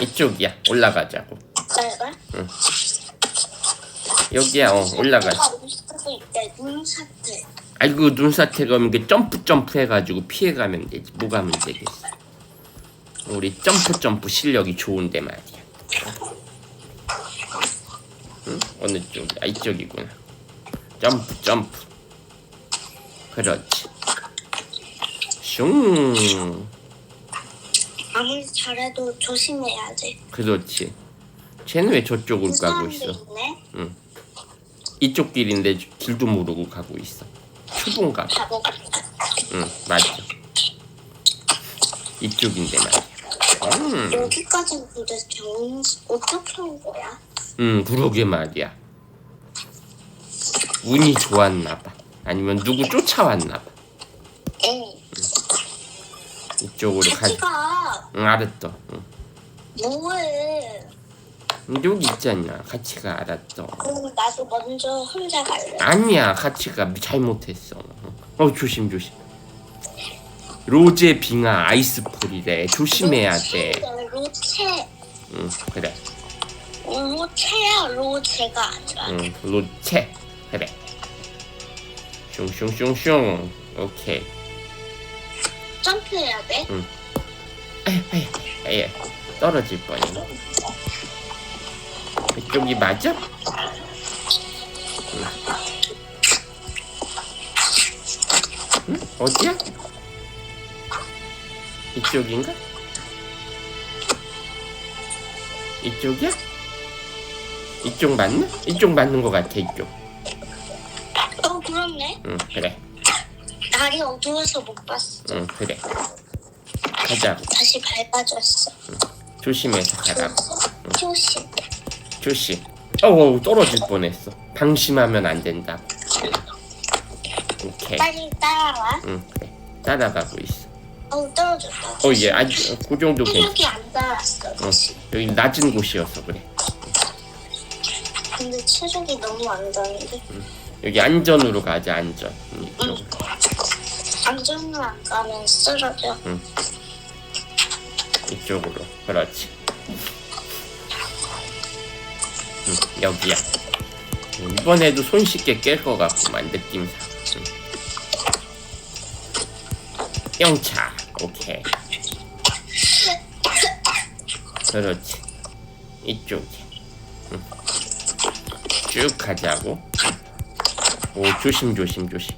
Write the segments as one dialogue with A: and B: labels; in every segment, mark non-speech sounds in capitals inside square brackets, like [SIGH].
A: 이쪽이야. 올라가자고.
B: 내가?
A: 여기야. 어, 올라가.
B: 가고 싶어서 이때 눈사태.
A: 아이고 눈사태가 오면 이게 점프 점프 해가지고 피해가면 되지. 뭐가 문제겠어. 우리 점프 점프 실력이 좋은데 말이야. 응? 어느 쪽? 아 이쪽이구나. 점프 점프. 그렇지. 슝.
B: 아무리 잘해도 조심해야지.
A: 그렇지. 쟤는 왜 저쪽을 가고 있어?
B: 있네.
A: 이쪽 길인데 길도 모르고 가고 있어. 봐.
B: 바보 같다.
A: 응, 맞아. 이쪽인데 말이야. 음,
B: 여기까지는 도대체 어떻게 온 거야?
A: 음, 그러게 말이야. 운이 좋았나 봐. 아니면 누구 쫓아왔나 봐.
B: 응.
A: 이쪽으로 가.
B: 같이 가
A: 응, 알았어. 응.
B: 뭐해?
A: 응, 여기 있잖아. 같이 가, 알았어.
B: 그럼 나도 먼저 혼자 갈래.
A: 아니야, 같이 가. 잘못했어. 어, 조심, 조심. 로제 빙하 아이스폴이래. 조심해야 돼.
B: 로체.
A: 응, 그래.
B: 로체야 아니라.
A: 응, 로체. 그래. 슝슝슝슝. 오케이.
B: 점프해야 돼.
A: 아야, 아야. 떨어질 뻔했네. 이쪽이 맞아? 응? 어디야? 이쪽인가? 이쪽이야? 이쪽 맞나? 이쪽 맞는 것 같아, 이쪽.
B: 어 그렇네.
A: 응, 그래.
B: 날이 어두워서 못 봤어.
A: 응, 그래. 가자고.
B: 다시 밟아줬어.
A: 조심해서 가라고.
B: 조심.
A: 조심. 어우, 떨어질 뻔했어. 방심하면 안 된다. 오케이.
B: 빨리 따라와.
A: 응, 그래. 따라가고 있어.
B: 어 떨어졌다.
A: 어, 얘 아주 그 정도 괜찮.
B: 체력이 안 따랐어.
A: 응. 여기 낮은 곳이어서 그래.
B: 근데 체력이 너무 안 따는데.
A: 여기 안전으로 가자, 안전. 응,
B: 응. 안전을 안 가면 쓰러져.
A: 이쪽으로. 그렇지. 응, 여기야. 응, 이번에도 손쉽게 깰 것 같구만, 느낌상. 응. 영차. 오케이. 그렇지. 이쪽에. 응. 쭉 가자고. 오, 조심, 조심, 조심.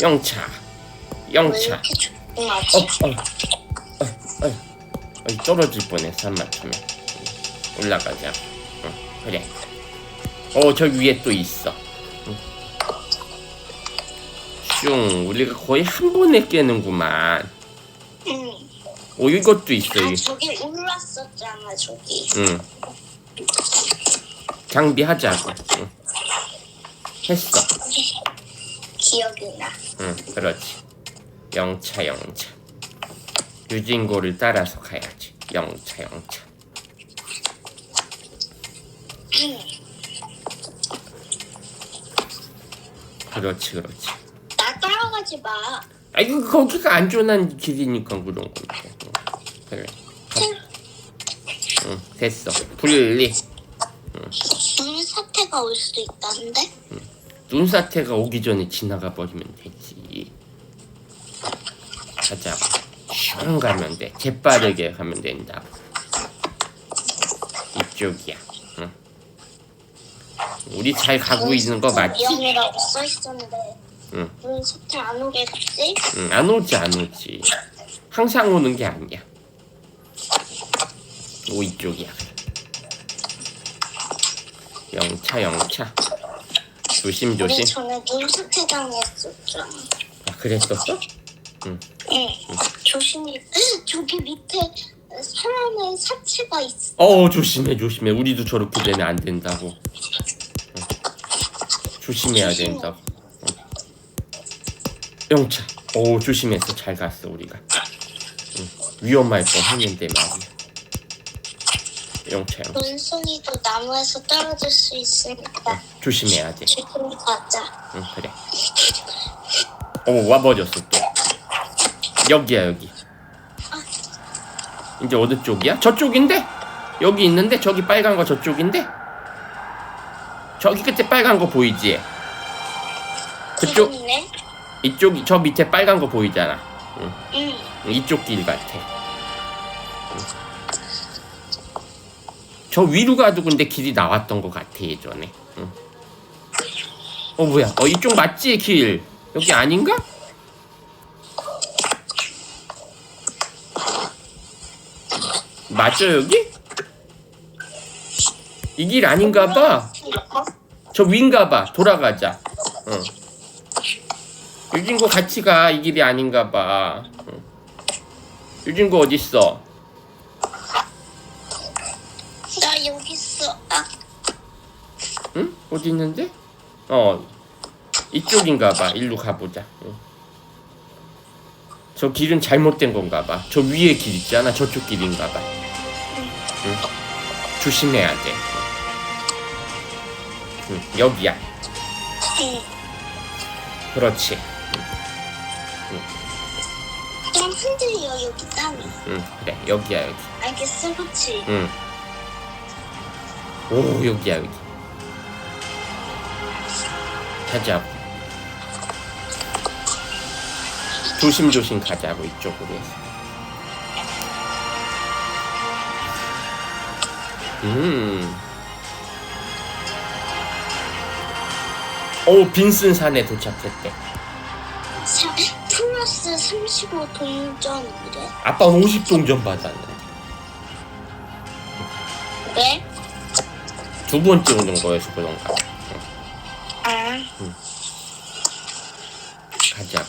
A: 영차.
B: 왜
A: 영차. 어,
B: 조용하지?
A: 어, 어, 어, 어, 떨어질 뻔했어 한 맞추면 올라가자. 응, 그래. 어, 저 위에 또 있어. 응. 슝, 우리가 거의 한 번에 깨는구만.
B: 응.
A: 오, 이것도 있어.
B: 아
A: 이.
B: 저기 올랐었잖아 저기.
A: 응. 장비하자고. 응. 했어.
B: 기억이 나.
A: 응, 그렇지. 영차, 영차. 유진고를 따라서 가야지. 영차, 영차. 그렇지, 그렇지.
B: 나 따라가지 마.
A: 아이고, 거기가 안전한 길이니까 그런 건데. 응, 그래. 응, 됐어. 분리.
B: 눈 사태가 올 수도 있다는데?
A: 눈사태가 오기 전에 지나가 버리면 되지. 가자. 슝 가면 돼. 재빠르게 가면 된다. 이쪽이야. 응. 우리 잘 가고 있는 거 맞지?
B: 위험이라고 써 있었는데.
A: 응.
B: 눈 사태 안 오겠지?
A: 응, 안 오지, 안 오지. 항상 오는 게 아니야. 오, 이쪽이야. 영차, 영차. 조심,
B: 우리
A: 조심.
B: 전에 눈 사태 당했었잖아.
A: 아, 그랬었어?
B: 응. 조심히. 저기 밑에 사람의 사체가 있어.
A: 어 조심해 조심해 우리도 저렇게 되면 안 된다고 응. 조심해야 된다고 응. 영차 오 조심해서 잘 갔어 우리가 응. 위험할 뻔 했는데 말이야 영차 영차
B: 눈송이도 나무에서 떨어질 수 있으니까
A: 조심해야 돼
B: 지금 가자.
A: 응, 그래 오 와버렸어 또 여기야 여기 이제 어느 쪽이야? 저쪽인데? 여기 있는데 저기 빨간 거 저쪽인데? 저기 끝에 빨간 거 보이지? 그쪽
B: 기분이네.
A: 이쪽이 저 밑에 빨간 거 보이잖아.
B: 응.
A: 이쪽 길 같아. 저 위로 가도 근데 길이 나왔던 것 같아 예전에. 응. 어 뭐야? 어 이쪽 맞지 길? 여기 아닌가? 맞죠 여기? 이 길 아닌가 봐. 저 위인가 봐. 돌아가자. 응. 유진고 같이 가. 이 길이 아닌가 봐. 응. 유진고 어딨어?
B: 나 여기 있어. 아,
A: 응? 어디 있는데? 어 이쪽인가 봐. 일로 가보자. 응. 저 길은 잘못된 건가 봐. 저 위에 길 있잖아. 저쪽 길인가 봐. 응. 조심해야 돼. 응. 여기야.
B: 응.
A: 그렇지.
B: 좀 흔들려 여기 땅이.
A: 응. 그래. 여기야 여기.
B: 알겠어, 그렇지?
A: 응. 오 여기야 여기. 가자. 조심조심 가자고 이쪽으로 해서. 음. 오 빈슨 산에 도착했대.
B: 사, 플러스 35 동전이래.
A: 아빠 50 동전 받았는데
B: 왜?
A: 두 번째 오는 거여서 그런가.
B: 아,
A: 가자.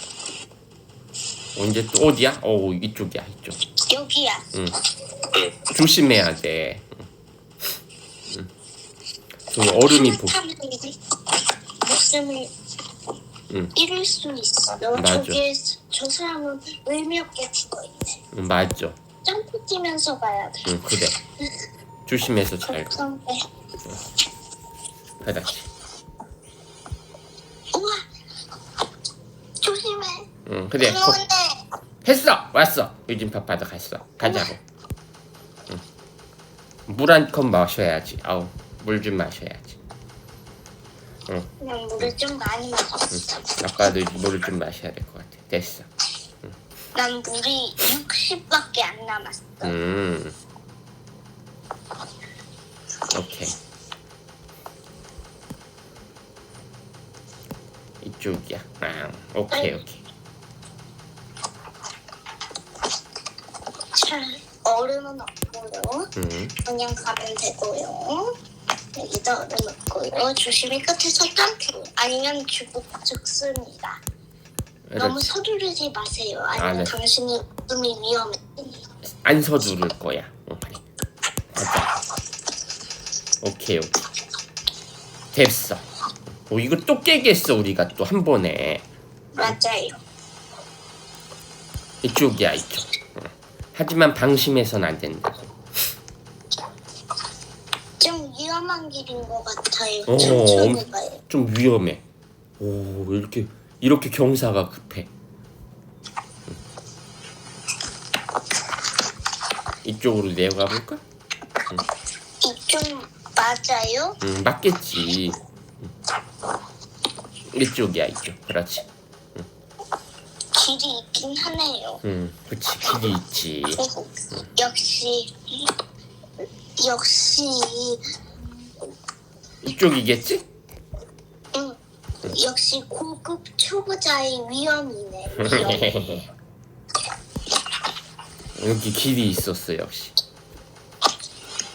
A: 언제 또 어디야? 어 이쪽이야 이쪽.
B: 여기야.
A: 응. 조심해야 돼. 응. 저 얼음이 보.
B: 목숨을
A: 응.
B: 잃을 수 있어.
A: 맞아.
B: 저기에 저 사람은 의미 없게 죽어 있네.
A: 응, 맞죠.
B: 점프 뛰면서 가야 돼.
A: 응 그래. 조심해서 [LAUGHS] 잘 가.
B: 걱정돼.
A: 그렇지.
B: 우와, 조심해.
A: 응 그래. 거-
B: 무서운데.
A: 했어 왔어. 유진 파파도 갔어. 가자고. 응. 물한 컵 마셔야지. 아우 물 좀 마셔야지.
B: 그냥 물을 좀 많이 마셨어.
A: 아빠도 물을 좀 마셔야 될 것 같아. 됐어.
B: 난 물이 60밖에 안 남았어.
A: 음. 오케이. 이쪽이야. 아, 오케이, 오케이.
B: 자, 얼음은 없고요.
A: 음,
B: 그냥 가면 되고요. 얼음 넣고요. 조심히 끝에서 점프. 아니면 죽고 죽습니다. 너무
A: 그렇지.
B: 서두르지 마세요.
A: 아,
B: 아니면
A: 네.
B: 당신이 몸이 위험해.
A: 안 서두를 거야. 응, 그래. 가자. 오케이, 오케이. 됐어. 오, 이거 또 깨겠어, 우리가 또 한 번에.
B: 맞아요.
A: 이쪽이야, 이쪽. 응. 하지만 방심해선 안 된다고.
B: 좀 위험한 길인 것 같아요.
A: 어,
B: 천천히
A: 엄-
B: 가요.
A: 좀 위험해. 오, 왜 이렇게, 이렇게 경사가 급해. 응. 이쪽으로 내려가 볼까?
B: 이쪽 맞아요?
A: 응, 맞겠지. 응. 이쪽이야, 이쪽. 그렇지.
B: 길이 있긴 하네요.
A: 응, 그치. 길이 있지.
B: 역시 역시
A: 이 쪽이겠지?
B: 응. 역시 고급 초보자의 위험이네. 위험. [LAUGHS]
A: 여기 길이 있었어, 역시.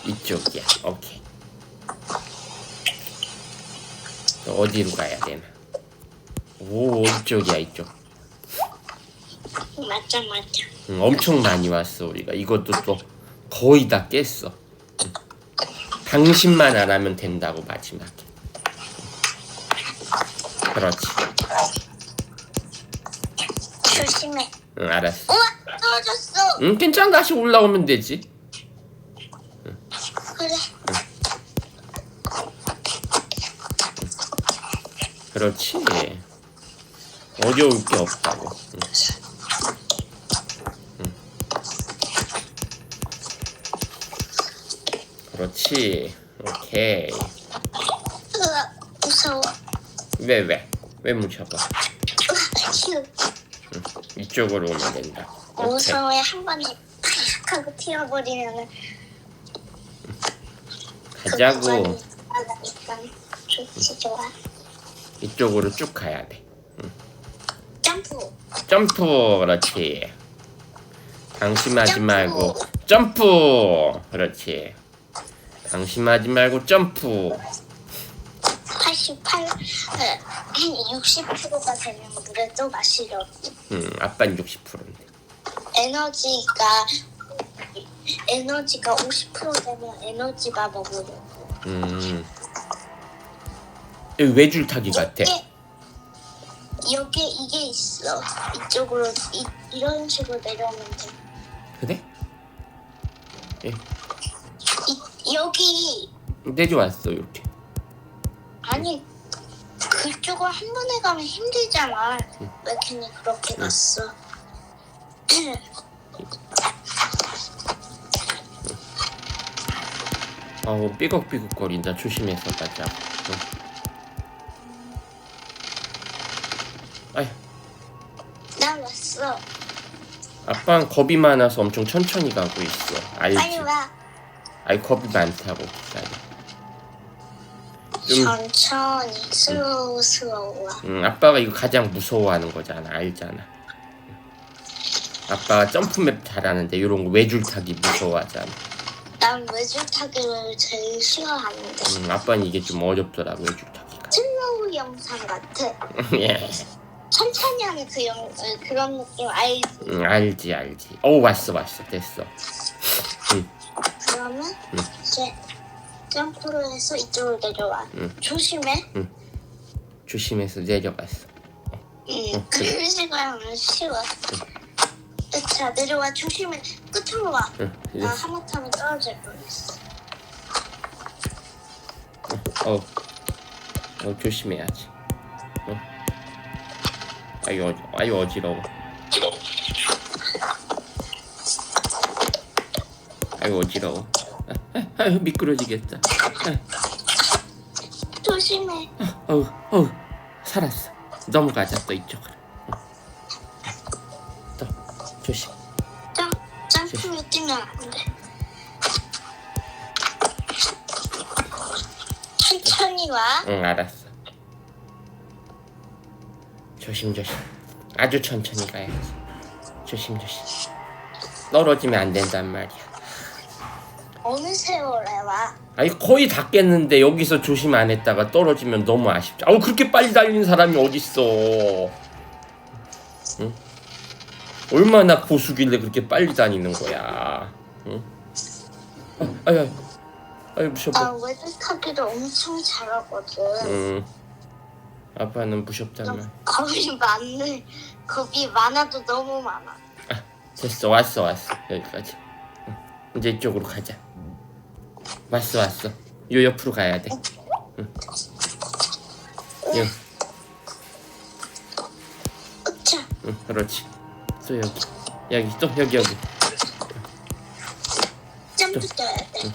A: 이쪽이야. 오케이. 또 어디로 가야 되나? 오, 이쪽이야, 이쪽.
B: 맞아 맞아.
A: 응, 엄청 많이 왔어, 우리가. 이것도 또 거의 다 깼어. 응. 방심만 안 하면 된다고, 마지막에. 그렇지.
B: 조심해.
A: 응, 알았어.
B: 우와 떨어졌어.
A: 응, 괜찮아. 다시 올라오면 되지.
B: 그래.
A: 그렇지. 어려울 게 없다고. 그렇지. 오케이.
B: 으아, 무서워.
A: 왜 왜? 왜 뭉쳐봐?
B: 으아, 휴.
A: 이쪽으로 오면 된다. 오케이.
B: 무서워에 한 번에 팍 하고 튀어버리면은
A: 가자고.
B: 나가니까 좋지 좋아.
A: 이쪽으로 쭉 가야 돼.
B: 점프.
A: 점프. 그렇지. 방심하지
B: 점프.
A: 말고 점프. 그렇지. 방심하지 말고 점프.
B: 88, 한 60%가 되면 물에 또 마시려고.
A: 음, 아빠는 60%인데.
B: 에너지가 에너지가 50% 되면 에너지가 먹으려고.
A: 음. 여기 외줄 타기 같아.
B: 여기 여기 이게 있어. 이쪽으로 이, 이런 식으로 내려오면 돼.
A: 그래?
B: 이, 여기
A: 내려왔어 이렇게.
B: 아니 그쪽으로 한 번에 가면 힘들잖아. 왜 괜히 그렇게 갔어?
A: 어우 삐걱삐걱거린다. 조심해서 가자. 응. 아휴.
B: 나 왔어.
A: 아빠는 겁이 많아서 엄청 천천히 가고 있어. 알지?
B: 빨리 와.
A: 아이 겁이 많다고. 기다려. 좀-
B: 천천히 슬로우 슬로우 와.
A: 응, 아빠가 이거 가장 무서워하는 거잖아. 알잖아. 아빠가 점프맵 잘하는데 이런 거 외줄타기 무서워하잖아.
B: 난 외줄타기를 제일 싫어하는데
A: 응, 아빠는 이게 좀 어렵더라 외줄타기가.
B: 슬로우 영상 같아. [LAUGHS]
A: 예.
B: 천천히 하는 그 영, 어, 그런 느낌 알지?
A: 응, 알지 알지. 오 왔어 왔어 됐어.
B: 그러면 이제 점프를 해서 이쪽으로 내려와.
A: 응.
B: 조심해.
A: 조심해서 내려갔어.
B: 응. 그런 식으로 하면 쉬워. 자 내려와 조심해. 끝으로 와.
A: 응.
B: 나 하마터면 떨어질 뻔했어.
A: 어, 어 조심해야지. 어. 아유 어, 아유 어지러워. 아유 어지러워. 아, 아, 미끄러지겠다.
B: 조심해.
A: 아, 어우 어우 살았어. 넘어가자 또 이쪽으로. 응. 또 조심.
B: 점 점프를 뛰면 안 돼. 천천히 와.
A: 응 알았어. 조심 조심. 아주 천천히 가야지. 조심 조심. 떨어지면 안 된단 말이야.
B: 어느 세월에 와.
A: 아니 거의 다 깼는데 여기서 조심 안 했다가 떨어지면 너무 아쉽죠. 아우 그렇게 빨리 달리는 사람이 어딨어. 응? 얼마나 고수길래 그렇게 빨리 다니는 거야. 응? 아, 아유 무섭다.
B: 나 외줄타기를 엄청 잘하거든.
A: 응. 아빠는 무섭단 말.
B: 겁이 많네. 겁이 많아도 너무 많아.
A: 됐어 왔어 왔어 여기까지. 응. 이제 이쪽으로 가자. 왔어 왔어. 요 옆으로 가야 돼. 응. 요,
B: 으차.
A: 응, 그렇지. 또 여기 여기 또 여기 여기.
B: 점프 떠야 돼.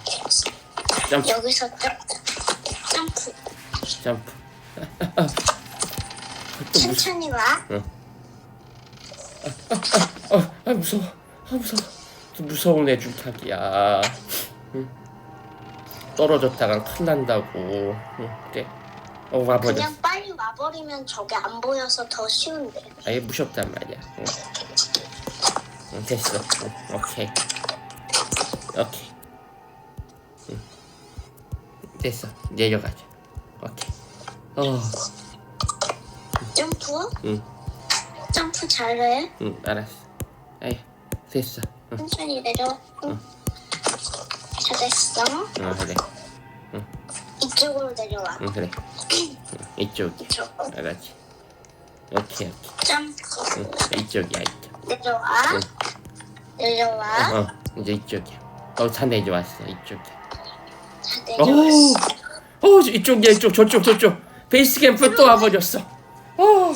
A: 점프
B: 여기서 점프. 점프.
A: 점프. 아, [LAUGHS] 또 무서.
B: 천천히 와.
A: 아, 아 무서워. 아 무서워. 또 무서운 애줄타기야. 응. 떨어졌다간 큰일 난다고. 응, 그래. 어 와버렸어.
B: 그냥 빨리 와버리면 저게 안 보여서 더 쉬운데.
A: 아예 무섭단 말이야. 응. 응, 됐어. 응, 오케이. 오케이. 응. 됐어. 내려가자. 오케이. 어,
B: 점프?
A: 응,
B: 점프 잘해.
A: 응, 알았어. 아이, 됐어. 응,
B: 천천히 내려. 응. 잘했어.
A: 응, 그래.
B: 이쪽으로 내려와.
A: 응, 그래. 응, 이쪽이.
B: 이쪽.
A: 알았지. 오케이, 오케이.
B: 점프.
A: 응, 이쪽이야, 이쪽.
B: 내려와.
A: 응.
B: 내려와.
A: 어, 이제 이쪽이야. 어, 다 내려왔어, 이쪽이야.
B: 자,
A: 오,
B: 내려왔어.
A: 어, 이쪽이야, 이쪽, 저쪽, 저쪽. 베이스 캠프 또 와버렸어. 어.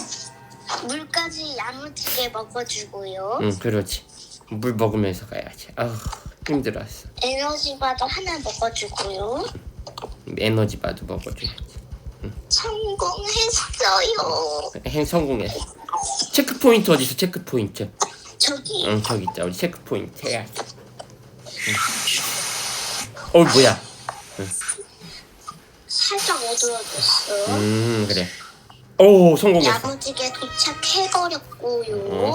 B: 물까지 야무지게 먹어주고요.
A: 응, 그렇지. 물 먹으면서 가야지. 아우, 힘들었어.
B: 에너지 바도 하나 먹어주고요.
A: 에너지 바도 먹어줘야지.
B: 성공했어요.
A: 행 성공했어. 체크 포인트 어디 있어? 체크 포인트.
B: 저기
A: 응 저기 있자. 우리 체크 포인트 해야지. 응. 어 뭐야?
B: 살짝 어두워졌어요.
A: 음 그래. 오 성공했어.
B: 야무지게 도착해버렸고요.
A: 어,